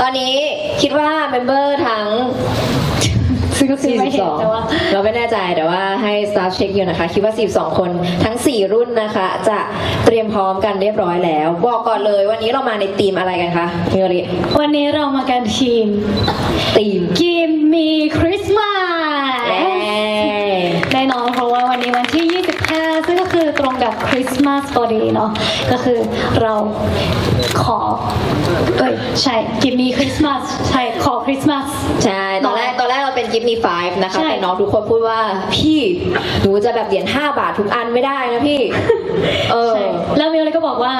ตอนนี้คิดว่าเมมเบอร์ทั้ง ซึ่งก็คือไม่เห็นแต่ว่า 42 เราไม่แน่ใจแต่ว่าให้ staff เช็คอยู่นะคะ คิดว่า 42 คนทั้ง 4 รุ่นนะคะ จะเตรียมพร้อมกันเรียบร้อยแล้ว บอกก่อนเลยวันนี้เรามาในทีมอะไรกันคะมิโอริวันนี้เรามากันทีมทีม Give Me Christmas เย้แน่นอนเพราะว่าวันนี้วันที่ 25 ซึ่งก็คือตรงกับคริสต์ มาสพอดีเนาะก็คือเราขอเอ้ยใช่ Give Me Christmas ใช่ขอคริสต์มาสใช่ตอนแรกตอนแรกเราเป็น Give Me Five นะคะใช่แต่น้องทุกคนพูดว่าพี่หนูจะแบบเหรียญ5บาททุกอันไม่ได้นะพี่ เออใช่แล้วมิโอริก็บอกว่า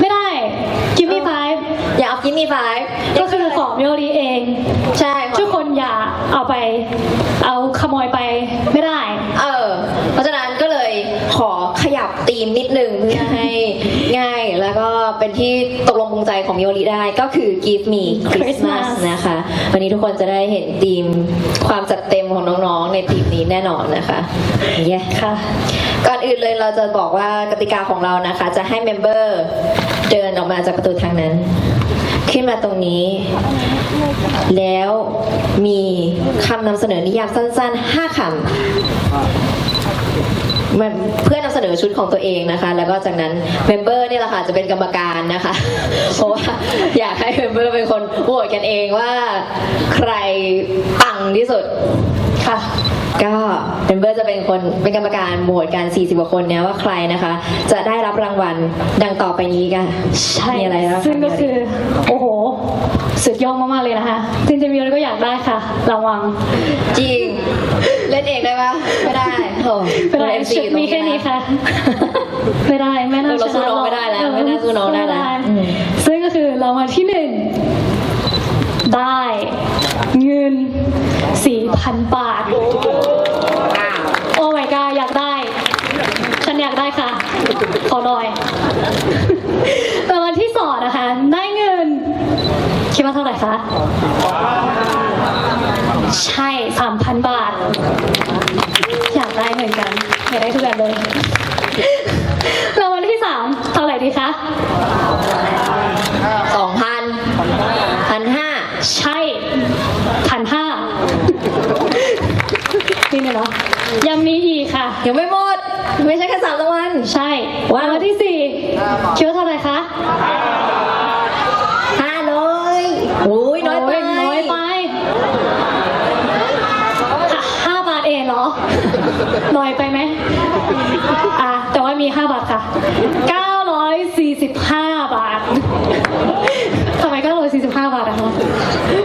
ไม่ได้ Give Me Five อย่าเอา Give Me Five ก็คือของมิโอริเอง ใช่ทุกคนอย่าเอาไป เอาขโมยไปไม่ได้ เออ เพราะฉะนั้นก็เลยขอขยั บธีมนิดนึงเพื่อให้ง่ายแล้วก็เป็นที่ตกลงปรงใจของมิโอริได้ก็คือ Give Me Christmas Christmas นะคะ วันนี้ทุกคนจะได้เห็นธีมความจัดเต็มของน้องๆ ในธีมนี้แน่นอนนะคะเย้ค่ะ ก่อนอื่นเลยเราจะบอกว่ากติกาของเรานะคะ จะให้เมมเบอร์เดินออกมาจากประตูทางนั้น ขึ้นมาตรงนี้ แล้วมีคำนำเสนอนิยามสั้นๆ 5คำมัน เพื่อนำเสนอชุดของตัวเองนะคะ แล้วก็จากนั้นเมมเบอร์เนี่ยแหละค่ะจะเป็นกรรมการนะคะ เพราะว่าอยากให้เมมเบอร์เป็นคนโหวตกันเองว่าใครปังที่สุดค่ะก็เมมเบอร์จะเป็นคนเป็นกรรมการโหวตกัน 40กว่าคนเนี่ยว่าใครนะคะ จะได้รับรางวัลดังต่อไปนี้กันใช่มีอะไรบ้างคะซึ่งก็คือ โอ้โห สุดยอดมากๆเลยนะคะจริงๆมิโอริก็อยากได้ค่ะ ระวังจริง เล่นเองได้ปะไม่ได้โอ้ไม่ได้เอ็มซีชุดมีแค่นี้ค่ะ ไม่ได้ไม่น่าเราชสู้นะน้องหรกไม่ได้แล้วไม่น่าสู้น้องได้แล้วม่อืมซึ่งก็คือรางวัลที่หนึ่งได้เงิน4,000บาทอ้าวโอ้ my god อยากได้ ฉันอยากได้ค่ะ ขอหน่อย รางวัลที่สองนะคะ ได้เงิน คิดว่าเท่าไหร่คะ ใช่3,000บาท อยากได้เหมือนกัน อยากได้ทุกแบบเลยรางวัลที่สามเท่าไหร่ดีคะสองพันพันห้าใช่พันห้านี่เนี่ยเนาะยังมีอีกค่ะ ยังไม่หมด ไม่ใช่แค่สามรางวัลใช่รางวัลที่สี่คิดว่าเท่าไหร่คะห้าร้อยโอ้ ยน้อยไปโน้อยไปอะห้าบาทเองเหรอ น้อยไปไหมอะแต่ว่ามีห้าบาทค่ะเก้าร้อยสี่สิบห้าบาททำไมเก้าร้อยสี่สิบห้าบาทอะคะ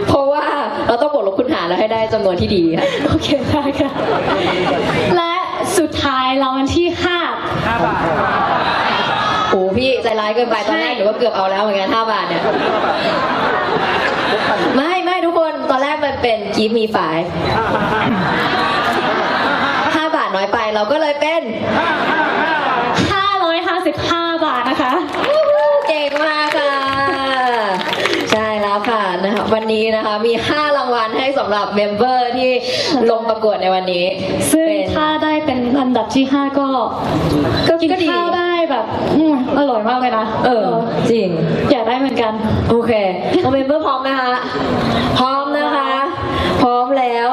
เพราะว่าเราต้องบวกลบคูณหารแล้วให้ได้จำนวนที่ดีค่ะ โอเคได้ค่ะ และสุดท้ายรางวัลที่ห้าโอ้ พี่ใจร้ายเกินไปตอนแรกหนูก็เกือบเอาแล้วเหมือนกัน5บาทเนี่ยไม่ไม่ทุกคนตอนแรกมันเป็น give me five 5บาทน้อยไปเราก็เลยเป็นห้าร้อยห้าสิบห้าบาทนะคะเก่งมากค่ะ ใช่แล้วค่ะนะคะวันนี้นะคะมี5รางวัลให้สำหรับเมมเบอร์ที่ลงประกวดในวันนี้ ซึ่งเป็นถ้าได้เป็นอันดับที่ห้าก็ก็กินก็ดีข้าวได้แบบ อืมอร่อยมากเลยนะเออ จริง อยากได้เหมือนกัน โอเคโอเมมเบอร์พร้อมไหมคะพร้อมนะคะ พร้อมแล้ว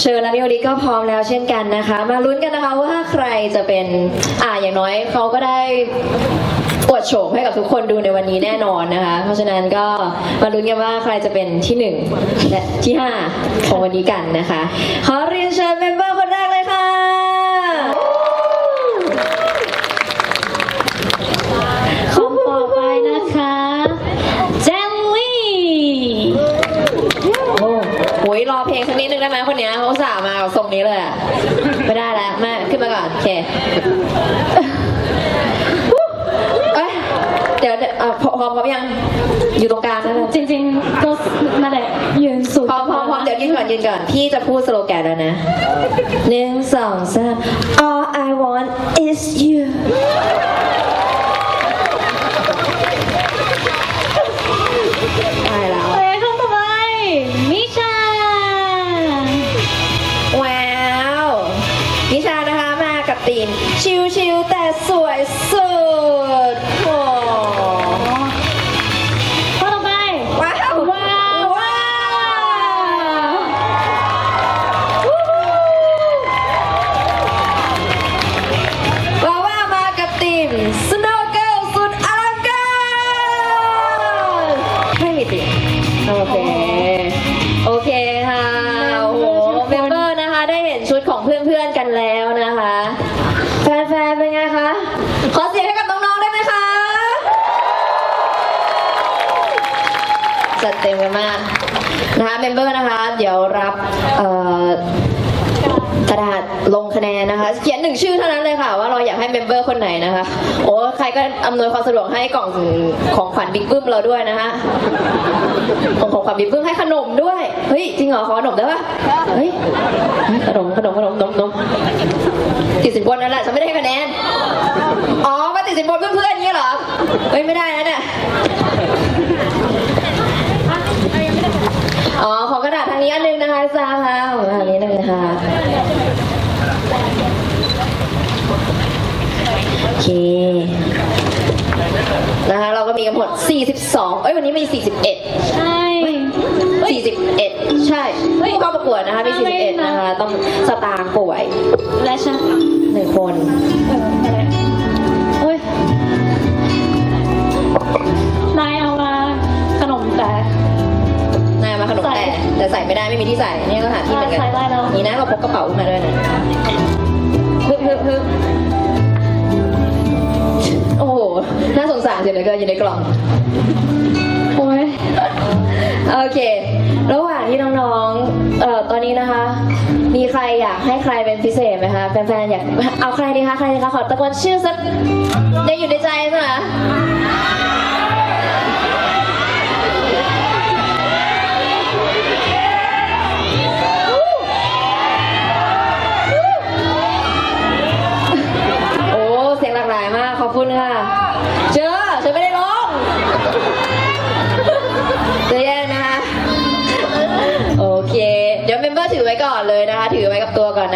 เชิญและมิโอริก็พร้อมแล้วเช่นกันนะคะ มาลุ้นกันนะคะว่าใครจะเป็นอ่าอย่างน้อยเขาก็ได้อวดโฉมให้กับทุกคนดูในวันนี้แน่นอนนะคะ เพราะฉะนั้นก็มาลุ้นกันว่าใครจะเป็นที่หนึ่งและที่ห้าของวันนี้กันนะคะ ขอเรียนเชิญเมมเบอร์คนแรกเลยค่ะ คนต่อไปนะคะเจลลี่ โอ้โหรอเพลงสักนิดนึง ได้ไหมคนเนี้ยเขาอุตสาห์มากับทรงนี้เลยอะไม่ได้แล้วแม่ขึ้นมาก่อนโอเคเอ้ยเดี๋ยวเดี๋ยวอะพร้อมพร้อมพร้อมยังอยู่ตรงกลางนั่นแหละจริงๆก็นั่นแหละยืนสูงพร้อมพร้อมพร้อมเดี๋ยวยืนก่อนยืนก่อนพี่จะพูดสโลแกนแล้วนะหนึ่งสองสาม All I want is you ตีน ชิวๆแต่สวยสุดโหข้อต่อไป ว้าว ว้าว ว้าวว้าวามากับตีม Snow Girl สุดอลังการเฮ้ยดิโอเค มกันมากนะคะเมมเบอร์นะคะ เดี๋ยวรับกระดาษลงคะแนนนะคะ เขียนหนึ่งชื่อเท่านั้นเลยค่ะ ว่าเราอยากให้เมมเบอร์คนไหนนะคะ โอ้ใครก็อำนวยความสะดวกให้กล่องของขวัญบิ๊กบึ้มเราด้วยนะคะของของขวัญบิ๊กบึ้มให้ขนมด้วยเฮ้ยจริงเหรอขอขนมได้ปะเฮ้ยขนมขนมขนมนมนมติดสินบนนั่นแหละฉันไม่ได้คะแนนอ๋อมาติดสินบนเพื่อนๆอย่างนี้เหรอเฮ้ยไม่ได้นะเนี่ย อ๋อ ขอกระดาษทางนี้อันหนึงนะคะซาค่ะของทางนี้หนึ่งนะคะโอ เคนะคะเราก็มีกันหมด 42 เอ้ย วันนี้มี 41 ใช่ 41 ใช่ผู้เข้าประกวดนะคะ มี 41 นะคะ ต้องสตางค์ป่วยและฉันหนึ่งคนเอออะไรโอ้ยนายเอามาขนมแต่นายมาขนมใส่แต่แต่ใส่ไม่ได้ไม่มีที่ใส่นี่ก็หาที่เหมือนกันใส่ได้แล้วนี่นะเราพกกระเป๋าขึ้นมาด้วยนะฮึบฮึบฮึบโอ้โห น่าสงสารเสียเหลือเกินอยู่ในกล่อง โอ้ย โอเค ระหว่างที่น้องๆ เอ่อ ตอนนี้นะคะ มีใครอยากให้ใครเป็นพิเศษไหมคะแฟนๆ อยาก เอาใครดีคะ ใครดีคะ ขอตะโกนชื่อสัก ได้อยู่ในใจใช่ไหม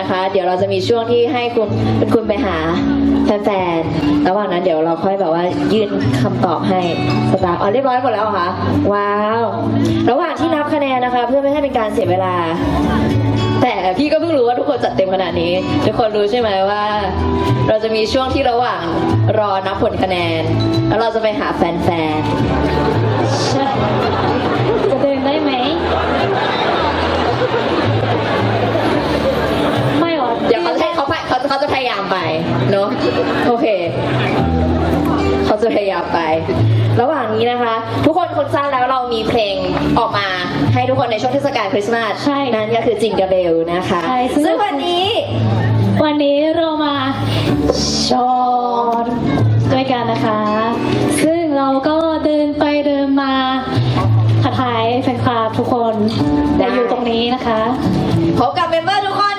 นะคะ เดี๋ยวเราจะมีช่วงที่ให้คุณเป็นคุณไปหาแฟนๆระหว่างนั้นเดี๋ยวเราค่อยแบบว่ายื่นคำตอบให้สตาร์อ๋อเรียบร้อยหมดแล้วคะว้าว ระหว่างที่นับคะแนนนะคะ เพื่อไม่ให้เป็นการเสียเวลา แต่พี่ก็เพิ่งรู้ว่าทุกคนจัดเต็มขนาดนี้ ทุกคนรู้ใช่ไหมว่า เราจะมีช่วงที่ระหว่างรอนับผลคะแนน แล้วเราจะไปหาแฟนๆ ไปเนาะโอเคเขาจะพยายามไประหว่างนี้นะคะ ทุกคนคงทราบแล้วเรามีเพลงออกมาให้ทุกคนในช่วงเทศกาลคริสต์มาสใช่นั่นก็คือจิงก e เบลนะคะใช่ซึ่งซึ่งวันนี้ วันนี้เรามาชอนด้วยกันนะคะ ซึ่งเราก็เดินไปเดินมาทักทายแฟนคลับทุกคนแต่อยู่ตรงนี้นะคะพบกับเมมเบอร์ทุกคน